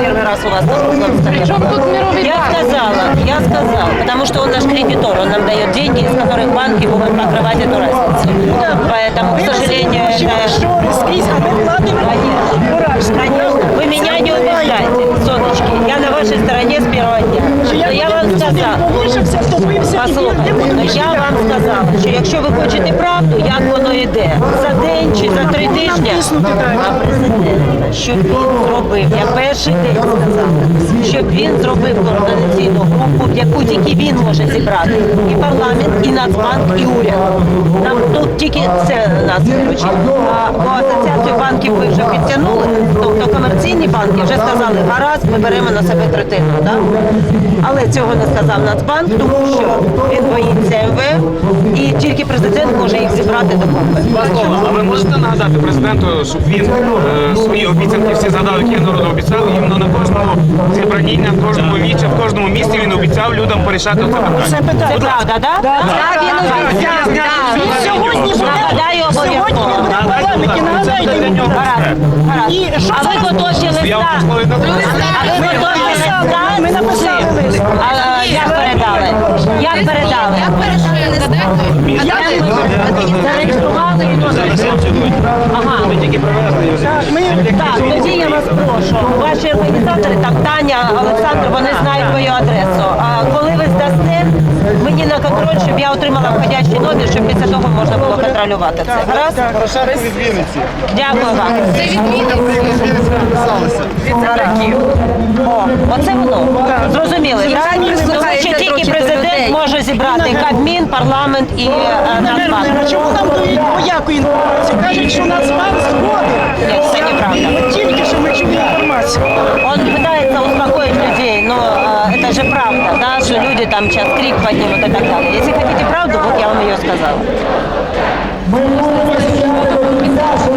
первый раз у вас на круглом столе. Причем тут мировой Я банк? сказала, я сказала, потому что он наш кредитор, он нам дает деньги, из которых банки будут покрывать эту разницу. Поэтому, к сожалению, это... вашей стороне с первого дня. Но я вам сказала, послухайте, ну я вам сказала, що якщо ви хочете правду, як воно йде, за день чи за три тижні, а президент, щоб він зробив, я перший день сказала, щоб він зробив координаційну групу, в яку тільки він може зібрати і парламент, і Нацбанк, і уряд. Нам тут тільки це нас. А банків ви вже підтягнули, тобто комерційні банки вже сказали, гаразд, ми беремо на себе третину. Да? Але цього не сказав Нацбанк, тому що він боїться МВФ, і тільки президент може їх зібрати до купи. А ви можете нагадати президенту, щоб він е, свої обіцянки всі згадав, які народу обіцяв, іменно на кожному зібранні, на кожному вічі, в кожному місці він обіцяв людям порішати це питання. Це правда, да? Так, він обіцяв. так. Сьогодні буде- Нагадаю обов'язково. Сьогодні буде в парламенті, нагадайте йому. І що А ви готові листа? А ви готові листа? Ми написали лист. А, як передали? Як передали? Як ви зареєстрували і носите? Ага. Ми Так, тоді я вас прошу. Ваші організатори, там Таня, Олександр, вони знають мою адресу. А коли ви здасте мені на контроль, щоб я отримала входящий номер, щоб після того можна було контролювати це. Гаразд? Порошенко від Вінниці. Дякую вам. Це відміни. Від Вінниці підписалися. О, оце воно. Зрозуміли, так? Тому що тільки президент може зібрати Кабмін, парламент і е, Нацбанк. А чому нам дають пояку інформацію? Кажуть, що Нацбанк згоден. Ні, це неправда. От Тільки що ми чули інформацію. Он пытается успокоить людей, но э, это же правда, да, что люди там сейчас крик поднимут и так далее. Если хотите правду, вот я вам ее сказала. No more